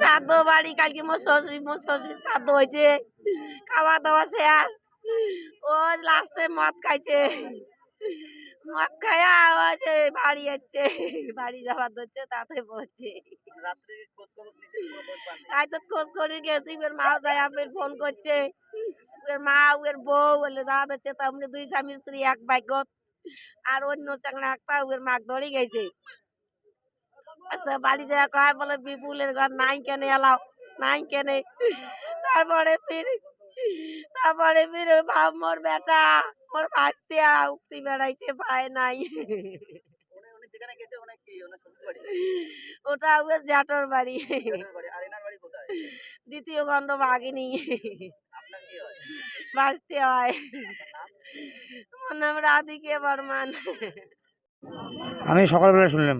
শ্রাদ্ধ বাড়ি শ্রাদ্ধ হয়েছে। লাস্টে মদ খাইছে। মদ বাড়ি যাচ্ছে। বাড়ি যাওয়ার ধরছে, তাতে বলছে তো গেছি ফোন করছে। এর মা ওর বউ বলে, যা হচ্ছে তামনি দুই স্বামী, স্ত্রী, এক ভাগ্য। আর অন্য চাংড়া একটা ওর মাক ধরে গেছে। তো বাড়ি যায় কয়? বলে বিপুলের ঘর নাই কেনে এলাও। নাই কেনে। তারপরে ফির তারপরে ফির বাপ মোর বেটা মোর ভাসতে উঠি বেড়াইছে পায় নাই। ওটা ওর জ্যাঠর বাড়ি। দ্বিতীয় খণ্ড ভাগিনী। আপনার কি হয়? বাঁচতে হয়। আমার নাম রাধিকে বর্মান। আমি সকালবেলা শুনলাম।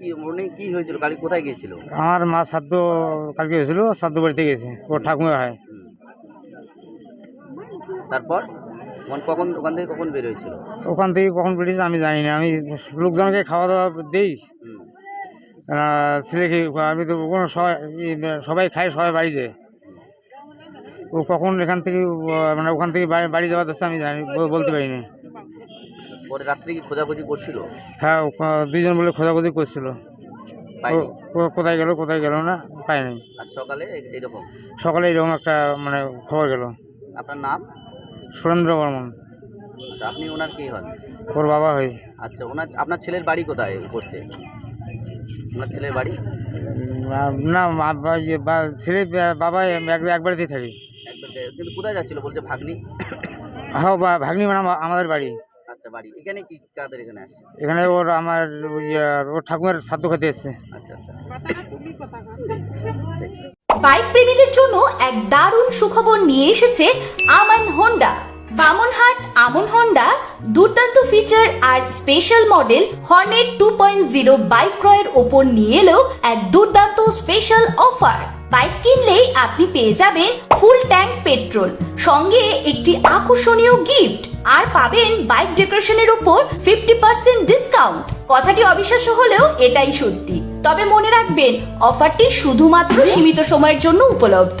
কি উনি কি হয়েছিল? কালি কোথায় গিয়েছিল? আমার মা শ্রাদ্ধ কালকে হয়েছিল শ্রাদ্ধ বাড়িতে গেছে ও ঠাকুমা হয়। তারপর? মন কখন ওখান থেকে কখন বের হয়েছিল? ওখান থেকে কখন বেরিয়েছে আমি জানি না আমি লোকজনকে খাওয়া দাওয়া দিই। হুম। আহ, ছেলেকে আমি তো কোনো সবাই সবাই খায় সবাই বাড়ি যায়। ও কখন এখান থেকে আহ, মানে ওখান থেকে বাড়ি বাড়ি যাওয়া যাচ্ছে আমি জানি বল- বলতে পারি না পরে রাত্রে কি খোঁজাখুঁজি করছিল? হ্যাঁ ক- দুইজন বলে খোঁজাখুঁজি করছিল। পাইনি? কোথায় গেল কোথায় গেল না পাই নাই আর সকালে এইরকম? সকালে এরকম একটা মানে খবর গেল। আপনার নাম? সুরেন্দ্র বর্মন। আচ্ছা, আপনি ওনার কি হন? ওর বাবা হয়। আচ্ছা ওনার আপনার ছেলের বাড়ি কোথায় বসছে ওনার ছেলের বাড়ি? উম, না মা- বা- ইয়ে বা- ছেলে বা- বাবা এক এক বাড়িতেই থাকি। একবার যে- কিন্তু কোথায় যাচ্ছিল? বলছে ভাগ্নি। হ্যাঁ বা ভাগ্নি মানে আমা- আমাদের বাড়ি। বাড়ি। এখানে কি কাদের এখানে আসছে? এখানে ওর আমার ওর ঠাকুমার শ্রাদ্ধ খেতে এসছে। আচ্ছা আচ্ছা। বাইক প্রেমীদের জন্য এক দারুণ সুখবর নিয়ে এসেছে আমান হোন্ডা বামনহাট আমন হোন্ডা দুর্দান্ত ফিচার আর special model Hornet two point zero bike ক্রয়ের ওপর নিয়ে এলো এক দুর্দান্ত স্পেশাল অফার বাইক কিনলেই আপনি পেয়ে যাবেন ফুল ট্যাঙ্ক পেট্রোল সঙ্গে একটি আকর্ষণীয় গিফট আর পাবেন বাইক ডেকোরেশনের উপর ফিফটি পার্সেন্ট ডিসকাউন্ট কথাটি অবিশ্বাস্য হলেও এটাই সত্যি। তবে মনে রাখবেন অফারটি শুধুমাত্র সীমিত সময়ের জন্য উপলব্ধ।